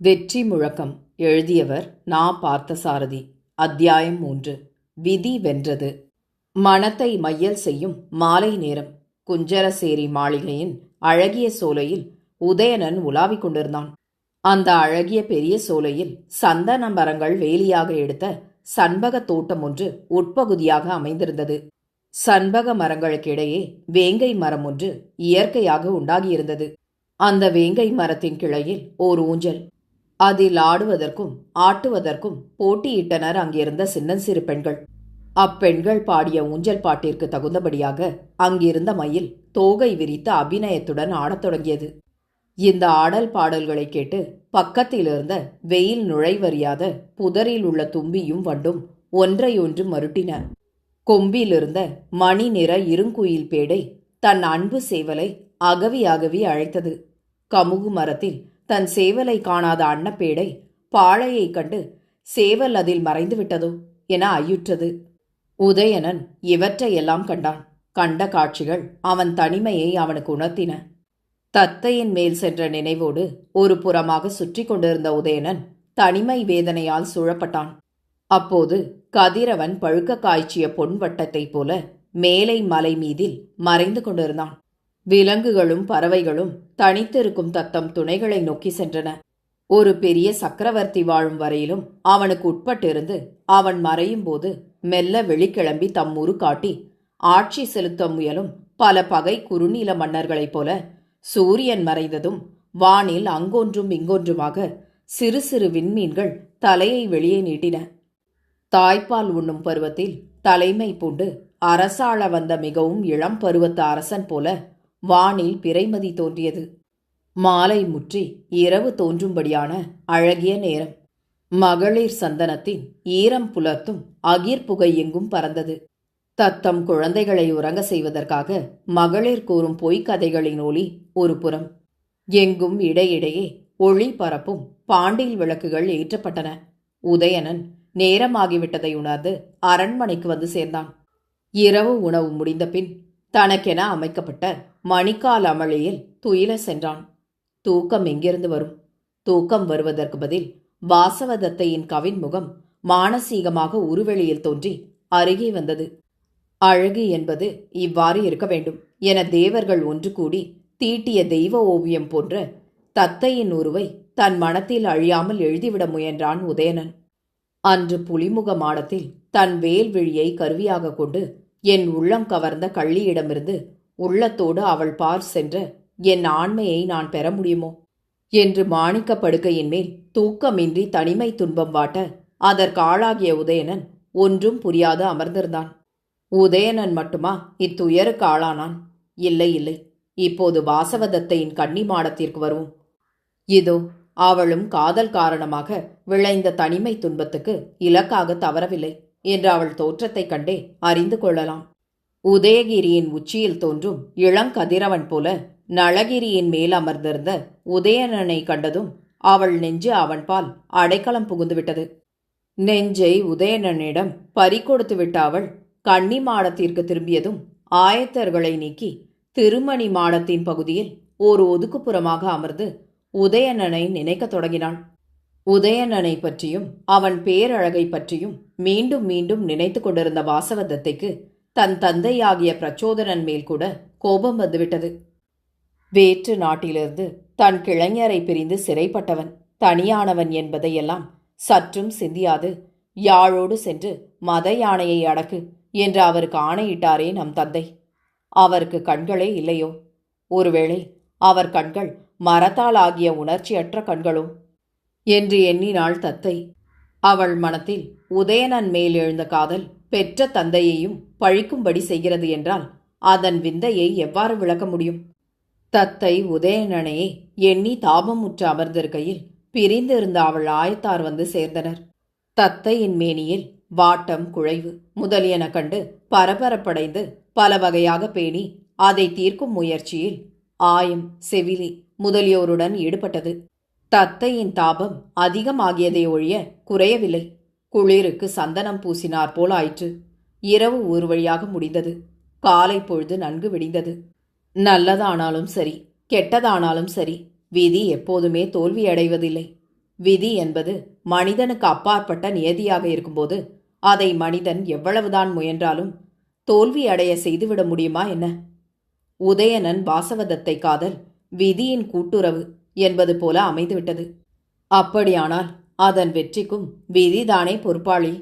வெற்றி முழக்கம் எழுதியவர் நா. பார்த்தசாரதி. அத்தியாயம் மூன்று. விதி வென்றது. மனத்தை மையல் செய்யும் மாலை நேரம். குஞ்சரசேரி மாளிகையின் அழகிய சோலையில் உதயணன் உலாவிக் கொண்டிருந்தான். அந்த அழகிய பெரிய சோலையில் சந்தன மரங்கள் வேலியாக எடுத்த சண்பக தோட்டம் ஒன்று உட்பகுதியாக அமைந்திருந்தது. சண்பக மரங்களுக்கிடையே வேங்கை மரம் ஒன்று இயற்கையாக உண்டாகியிருந்தது. அந்த வேங்கை மரத்தின் கிளையில் ஓர் ஊஞ்சல் அதில் ஆடுவதற்கும் ஆட்டுவதற்கும் போட்டியிட்டனர் அங்கிருந்த சின்னஞ்சிறு பெண்கள். அப்பெண்கள் பாடிய ஊஞ்சல் பாட்டிற்கு தகுந்தபடியாக அங்கிருந்த மயில் தோகை விரித்து அபிநயத்துடன் ஆடத் தொடங்கியது. இந்த ஆடல் பாடல்களை கேட்டு பக்கத்திலிருந்த வெயில் நுழைவறியாத புதரில் உள்ள தும்பியும் வண்டும் ஒன்றையொன்று மருட்டின. கொம்பிலிருந்த மணி நிற இருங்குயில் பேடை தன் அன்பு சேவலை அகவி அகவி அழைத்தது. கமுகு மரத்தில் தன் சேவலை காணாத அன்னப்பேடை பாழையைக் கண்டு சேவல் அதில் மறைந்துவிட்டதோ என ஐயுற்றது. உதயணன் இவற்றையெல்லாம் கண்டான். கண்ட காட்சிகள் அவன் தனிமையை அவனுக்கு உணர்த்தின. தத்தையின் மேல் சென்ற நினைவோடு ஒரு புறமாக சுற்றி கொண்டிருந்த உதயணன் தனிமை வேதனையால் சூழப்பட்டான். அப்போது கதிரவன் பழுக்க காய்ச்சிய பொன் வட்டத்தைப் போல மேலை மலை மீதில் மறைந்து கொண்டிருந்தான். விலங்குகளும் பறவைகளும் தனித்திருக்கும் தத்தம் துணைகளை நோக்கி சென்றன. ஒரு பெரிய சக்கரவர்த்தி வாழும் வரையிலும் அவனுக்கு உட்பட்டிருந்து அவன் மறையும் போது மெல்ல வெளிக்கிளம்பி தம் உரு காட்டி ஆட்சி செலுத்த முயலும் பல பகை குறுநீல மன்னர்களைப் போல சூரியன் மறைந்ததும் வானில் அங்கொன்றும் இங்கொன்றுமாக சிறு சிறு விண்மீன்கள் தலையை வெளியே நீட்டின. தாய்ப்பால் உண்ணும் பருவத்தில் தலைமை பூண்டு அரசாள வந்த மிகவும் இளம் பருவத்து அரசன் போல வானில் பிறைமதி தோன்றியது. மாலை முற்றி இரவு தோன்றும்படியான அழகிய நேரம். மகளிர் சந்தனத்தின் ஈரம் புலர்த்தும் அகிர் புகை எங்கும் பறந்தது. தத்தம் குழந்தைகளை உறங்க செய்வதற்காக மகளிர் கூறும் பொய்க்கதைகளின் ஒளி ஒரு புறம். எங்கும் இடையிடையே ஒளி பரப்பும் பாண்டில் விளக்குகள் ஏற்றப்பட்டன. உதயணன் நேரமாகிவிட்டதை உணர்ந்து அரண்மனைக்கு வந்து சேர்ந்தான். இரவு உணவு முடிந்த பின் தனக்கென அமைக்கப்பட்ட மணிக்கால் அமளியில் துயில சென்றான். தூக்கம் எங்கிருந்து வரும்? தூக்கம் வருவதற்கு பதில் வாசவதத்தையின் கவின் முகம் மானசீகமாக உருவெளியில் தோன்றி அருகே வந்தது. அழகு என்பது இவ்வாறு இருக்க வேண்டும் என தேவர்கள் ஒன்று கூடி தீட்டிய தெய்வ ஓவியம் போன்ற தத்தையின் உருவை தன் மனத்தில் அழியாமல் எழுதிவிட முயன்றான் உதயணன். அன்று புலிமுக மாடத்தில் தன் வேல்விழியை கருவியாக கொண்டு என் உள்ளம் கவர்ந்த கள்ளியிடமிருந்து உள்ளத்தோடு அவள் பார் சென்ற என் ஆண்மையை நான் பெற முடியுமோ? என்று மாணிக்க படுக்கையின் மேல் தூக்கமின்றி தனிமை துன்பம் வாட்ட அதற்கு ஆளாகிய உதயணன் ஒன்றும் புரியாது அமர்ந்திருந்தான். உதயணன் மட்டுமா இத்துயருக்கு ஆளானான்? இல்லை இல்லை. இப்போது வாசவதத்தையின் கன்னி மாடத்திற்கு வருவோம். இதோ அவளும் காதல் காரணமாக விளைந்த தனிமை துன்பத்துக்கு இலக்காக தவறவில்லை என்று அவள் தோற்றத்தைக் கண்டே அறிந்து கொள்ளலாம். உதயகிரியின் உச்சியில் தோன்றும் இளங்கதிரவன் போல நளகிரியின் மேல் அமர்ந்திருந்த உதயணனை கண்டதும் அவள் நெஞ்சு அவன்பால் அடைக்கலம் புகுந்துவிட்டது. நெஞ்சை உதயணனிடம் பறிகொடுத்து விட்ட அவள் கன்னி மாடத்திற்கு திரும்பியதும் ஆயத்தர்களை நீக்கி திருமணி மாடத்தின் பகுதியில் ஒரு ஒதுக்குப்புறமாக அமர்ந்து உதயணனை நினைக்கத் தொடங்கினாள். உதயணனை பற்றியும் அவன் பேரழகை பற்றியும் மீண்டும் மீண்டும் நினைத்து கொண்டிருந்த வாசவதத்தைக்கு தன் தந்தையாகிய பிரச்சோதனன் மேல் கூட கோபம் வந்துவிட்டது. வேற்று நாட்டிலிருந்து தன் கிளைஞரை பிரிந்து சிறைப்பட்டவன் தனியானவன் என்பதையெல்லாம் சற்றும் சிந்தியாது யாழோடு சென்று மத யானையை அடக்கு என்று அவருக்கு ஆணையிட்டாரே நம் தந்தை. அவருக்கு கண்களே இல்லையோ? ஒருவேளை அவர் கண்கள் மரத்தால் ஆகிய உணர்ச்சியற்ற கண்களோ? என்று எண்ணினாள் தத்தை. அவள் மனத்தில் உதயணன் மேல் எழுந்த காதல் பெற்ற தந்தையையும் பழிக்கும்படி செய்கிறது என்றால் அதன் விந்தையை எவ்வாறு விளக்க முடியும்? தத்தை உதயணனையே எண்ணி தாபமுற்று அமர்ந்திருக்கையில் பிரிந்து இருந்த அவள் ஆயத்தார் வந்து சேர்ந்தனர். தத்தையின் மேனியில் வாட்டம் குழைவு முதலியன கண்டு பரபரப்படைந்து பல வகையாக பேணி அதை தீர்க்கும் முயற்சியில் ஆயம் செவிலி முதலியோருடன் ஈடுபட்டது. தத்தையின் தாபம் அதிகமாகியதை ஒழிய குறையவில்லை. குளிருக்கு சந்தனம் பூசினார் போல் ஆயிற்று இரவு ஒரு வழியாக முடிந்தது. காலை பொழுது நன்கு விடிந்தது. நல்லதானாலும் சரி கெட்டதானாலும் சரி விதி எப்போதுமே தோல்வியடைவதில்லை. விதி என்பது மனிதனுக்கு அப்பாற்பட்ட நியதியாக இருக்கும்போது அதை மனிதன் எவ்வளவுதான் முயன்றாலும் தோல்வி அடைய செய்துவிட முடியுமா என்ன? உதயணன் வாசவதத்தை காதல் விதியின் கூட்டுறவு என்பது போல அமைந்துவிட்டது. அப்படியானால் அதன் வெற்றிக்கும் விதிதானே பொறுப்பாளி.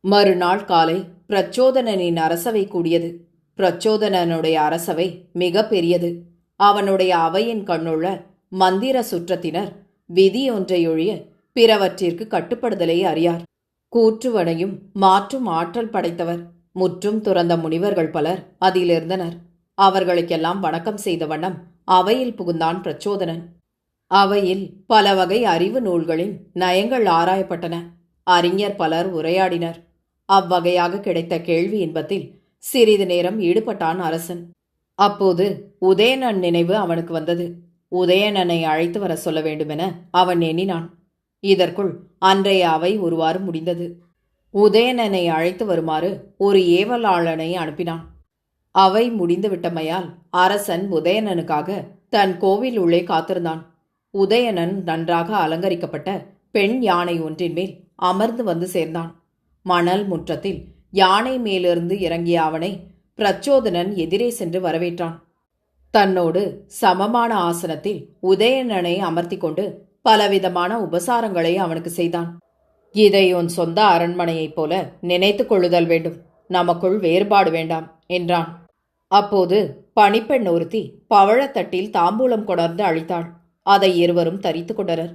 மறுநாள் காலை பிரச்சோதனனின் அரசவை கூடியது. பிரச்சோதனனுடைய அரசவை மிக பெரியது. அவனுடைய அவையின் கண்ணுள்ள மந்திர சுற்றத்தினர் விதி ஒன்றையொழிய பிறவற்றிற்கு கட்டுப்படுதலை அறியார். கூற்றுவனையும் மாற்றும் ஆற்றல் படைத்தவர். முற்றும் துறந்த முனிவர்கள் பலர் அதிலிருந்தனர். அவர்களுக்கெல்லாம் வணக்கம் செய்த வண்ணம் அவையில் புகுந்தான் பிரச்சோதனன். அவையில் பல வகை அறிவு நூல்களின் நயங்கள் ஆராயப்பட்டன. அறிஞர் பலர் உரையாடினர். அவ்வகையாக கிடைத்த கேள்வி இன்பத்தில் சிறிது நேரம் ஈடுபட்டான் அரசன். அப்போது உதயணன் நினைவு அவனுக்கு வந்தது. உதயணனை அழைத்து வர சொல்ல வேண்டுமென அவன் எண்ணினான். இதற்குள் அன்றைய அவை ஒருவாறு முடிந்தது. உதயணனை அழைத்து வருமாறு ஒரு ஏவலாளனை அனுப்பினான். அவை முடிந்துவிட்டமையால் அரசன் உதயணனுக்காக தன் கோவில் உள்ளே காத்திருந்தான். உதயணன் நன்றாக அலங்கரிக்கப்பட்ட பெண் யானை ஒன்றின் மேல் அமர்ந்து வந்து சேர்ந்தான். மணல் முற்றத்தில் யானை மேலிருந்து இறங்கிய அவனை பிரச்சோதனன் எதிரே சென்று வரவேற்றான். தன்னோடு சமமான ஆசனத்தில் உதயணனை அமர்த்தி கொண்டு பலவிதமான உபசாரங்களை அவனுக்கு செய்தான். இதை உன் சொந்த அரண்மனையைப் போல நினைத்துக் கொள்ளுதல் வேண்டும். நமக்குள் வேறுபாடு வேண்டாம் என்றான். அப்போது பணிப்பெண் ஒருத்தி பவழத்தட்டில் தாம்பூலம் கொணர்ந்து அழித்தாள். அதை இருவரும் தரித்து கொண்டனர்.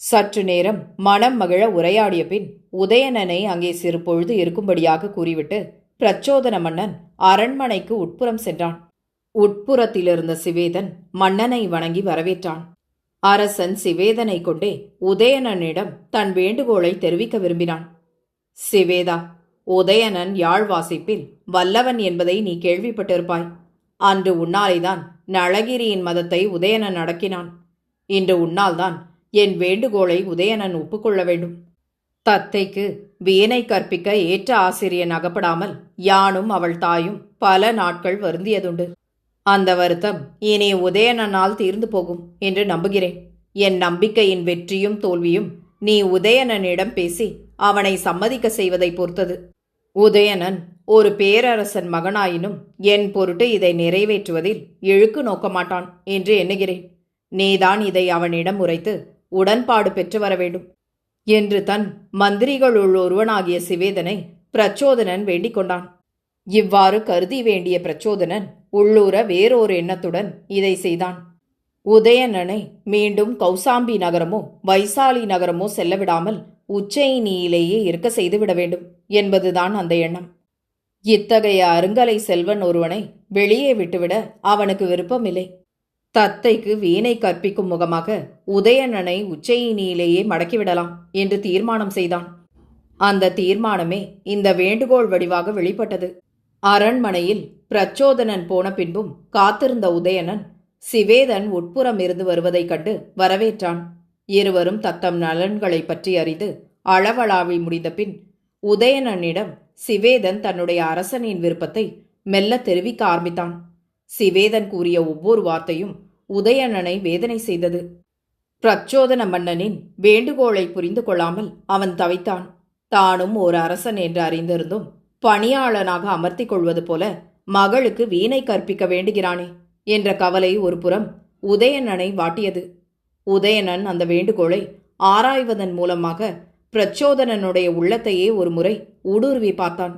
சற்று நேரம் மனம் மகிழ உரையாடிய பின் உதயணனை அங்கே சிறு பொழுது இருக்கும்படியாக கூறிவிட்டு பிரச்சோதன மன்னன் அரண்மனைக்கு உட்புறம் சென்றான். உட்புறத்திலிருந்த சிவேதன் மன்னனை வணங்கி வரவேற்றான். அரசன் சிவேதனை கொண்டே உதயணனிடம் தன் வேண்டுகோளை தெரிவிக்க விரும்பினான். சிவேதா உதயணன் யாழ் வாசிப்பில் வல்லவன் என்பதை நீ கேள்விப்பட்டிருப்பாய். அன்று உன்னாலேதான் நளகிரியின் மதத்தை உதயணன் அடக்கினான். இன்று உன்னால்தான் என் வேண்டுகோளை உதயணன் ஒப்புக்கொள்ள வேண்டும். தத்தைக்கு வீணை கற்பிக்க ஏற்ற ஆசிரியன் அகப்படாமல் யானும் அவள் தாயும் பல நாட்கள் வருந்தியதுண்டு. அந்த வருத்தம் இனி உதயணனால் தீர்ந்து போகும் என்று நம்புகிறேன். என் நம்பிக்கையின் வெற்றியும் தோல்வியும் நீ உதயணனிடம் பேசி அவனை சம்மதிக்க செய்வதை பொறுத்தது. உதயணன் ஒரு பேரரசன் மகனாயினும் என் பொருட்டு இதை நிறைவேற்றுவதில் இழுக்கு நோக்க மாட்டான் என்று எண்ணுகிறேன். நீதான் இதை அவனிடம் உரைத்து உடன்பாடு பெற்று வர வேண்டும். என்று தன் மந்திரிகளுள் ஒருவனாகிய சிவேதனை பிரச்சோதனன் வேண்டிக் கொண்டான். இவ்வாறு கருதி வேண்டிய பிரச்சோதனன் உள்ளூர வேறொரு எண்ணத்துடன் இதை செய்தான். உதயணனை மீண்டும் கௌசாம்பி நகரமோ வைசாலி நகரமோ செல்லவிடாமல் உச்சயினியிலேயே இருக்க செய்துவிட வேண்டும் என்பதுதான் அந்த எண்ணம். இத்தகைய அருங்கலை செல்வன் ஒருவனை வெளியே விட்டுவிட அவனுக்கு விருப்பமில்லை. தத்தைக்கு வீணை கற்பிக்கும் முகமாக உதயணனை உச்சயினியிலேயே மடக்கிவிடலாம் என்று தீர்மானம் செய்தான். அந்த தீர்மானமே இந்த வேண்டுகோள் வடிவாக வெளிப்பட்டது. அரண்மனையில் பிரச்சோதனன் போன பின்பும் காத்திருந்த உதயணன் சிவேதன் உட்புறம் இருந்து வருவதைக் கண்டு வரவேற்றான். இருவரும் தத்தம் நலன்களைப் பற்றி அறிந்து அளவளாவி முடிந்த பின் உதயணனிடம் சிவேதன் தன்னுடைய அரசனின் விருப்பத்தை மெல்ல தெரிவிக்க ஆரம்பித்தான். சிவேதன் கூறிய ஒவ்வொரு வார்த்தையும் உதயணனை வேதனை செய்தது. பிரச்சோதன மன்னனின் வேண்டுகோளை புரிந்து கொள்ளாமல் அவன் தவித்தான். தானும் ஒரு அரசன் என்று அறிந்திருந்தும் பணியாளனாக அமர்த்திக் கொள்வது போல மகளுக்கு வீணை கற்பிக்க வேண்டுகிறானே என்ற கவலை ஒரு புறம் உதயணனை வாட்டியது. உதயணன் அந்த வேண்டுகோளை ஆராய்வதன் மூலமாக பிரச்சோதனனுடைய உள்ளத்தையே ஒரு முறை ஊடுருவி பார்த்தான்.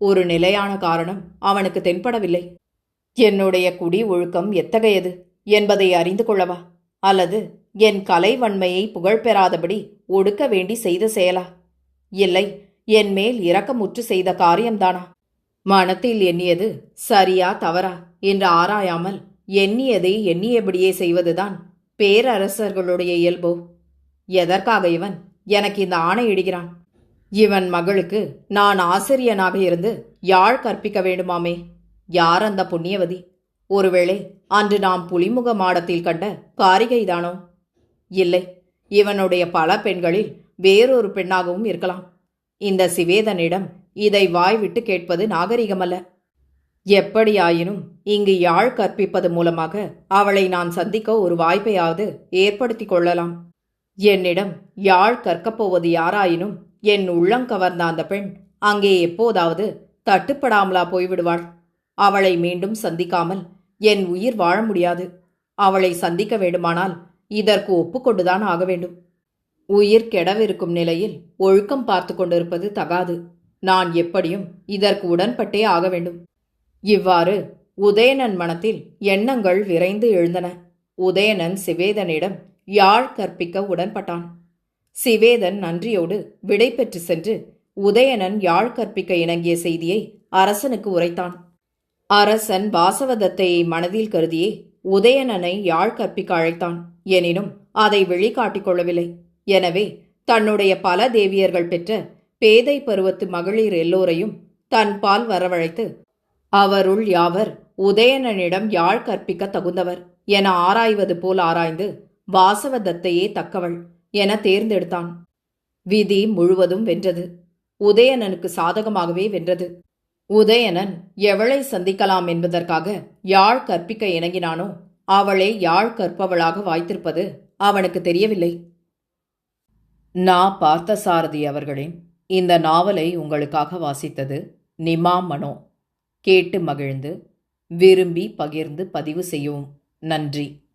ஒரு நிலையான காரணம் அவனுக்கு தென்படவில்லை. என்னுடைய குடி ஒழுக்கம் எத்தகையது என்பதை அறிந்து கொள்ளவா? அல்லது என் கலைவன்மையை புகழ் பெறாதபடி ஒடுக்க வேண்டி செய்த செயலா? இல்லை என் மேல் இரக்கமுற்று செய்த காரியம்தானா? மனத்தில் எண்ணியது சரியா தவறா என்று ஆராயாமல் எண்ணியதை எண்ணியபடியே செய்வதுதான் பேரரசர்களுடைய இயல்போ. எதற்காக இவன் எனக்கு இந்த ஆணை இடுகிறான்? இவன் மகளுக்கு நான் ஆசிரியனாக இருந்து யாழ் கற்பிக்க வேண்டுமாமே? யார் அந்த புண்ணியவதி? ஒருவேளை அன்று நாம் புலிமுக மாடத்தில் கண்ட காரிகைதானோ இல்லை இவனுடைய பல பெண்களில் வேறொரு பெண்ணாகவும் இருக்கலாம். இந்த சிவேதனிடம் இதை வாய்விட்டு கேட்பது நாகரிகமல்ல. எப்படியாயினும் இங்கு யாழ் கற்பிப்பது மூலமாக அவளை நான் சந்திக்க ஒரு வாய்ப்பையாவது ஏற்படுத்திக் கொள்ளலாம். என்னிடம் யாழ் கற்கப் போவது யாராயினும் என் உள்ளங்கவர்ந்த அந்த பெண் அங்கே எப்போதாவது தட்டுப்படாமலா போய்விடுவாள். அவளை மீண்டும் சந்திக்காமல் என் உயிர் வாழ முடியாது. அவளை சந்திக்க வேண்டுமானால் இதற்கு ஒப்புக்கொண்டுதான் ஆக வேண்டும். உயிர் கெடவிருக்கும் நிலையில் ஒழுக்கம் பார்த்து கொண்டிருப்பது தகாது. நான் எப்படியும் இதற்கு உடன்பட்டே ஆக வேண்டும் இவ்வாறு உதயணன் மனத்தில் எண்ணங்கள் விரைந்து எழுந்தன. உதயணன் சிவேதனிடம் யாழ் கற்பிக்க உடன்பட்டான். சிவேதன் நன்றியோடு விடை பெற்று சென்று உதயணன் யாழ் கற்பிக்க இணங்கிய செய்தியை அரசனுக்கு உரைத்தான். அரசன் வாசவதத்தையை மனதில் கருதியே உதயணனை யாழ் கற்பிக்க அழைத்தான். எனினும் அதை வெளிக்காட்டிக் கொள்ளவில்லை. எனவே தன்னுடைய பல தேவியர்கள் பெற்ற பேதை பருவத்து மகளிர் எல்லோரையும் தன் பால் வரவழைத்து அவருள் யாவர் உதயணனிடம் யாழ் கற்பிக்க தகுந்தவர் என ஆராய்வது போல் ஆராய்ந்து வாசவதத்தையே தக்கவள் என தேர்ந்தெடுத்தான். விதி முழுவதும் வென்றது. உதயணனுக்கு சாதகமாகவே வென்றது. உதயணன் எவளை சந்திக்கலாம் என்பதற்காக யாழ் கற்பிக்க இணங்கினானோ அவளே யாழ் கற்பவளாக வாய்த்திருப்பது அவனுக்கு தெரியவில்லை. நா பார்த்தசாரதி அவர்களின் இந்த நாவலை உங்களுக்காக வாசித்தது நிமா மனோ கேட்டு மகிழ்ந்து விரும்பி பகிர்ந்து பதிவு செய்யவும் நன்றி.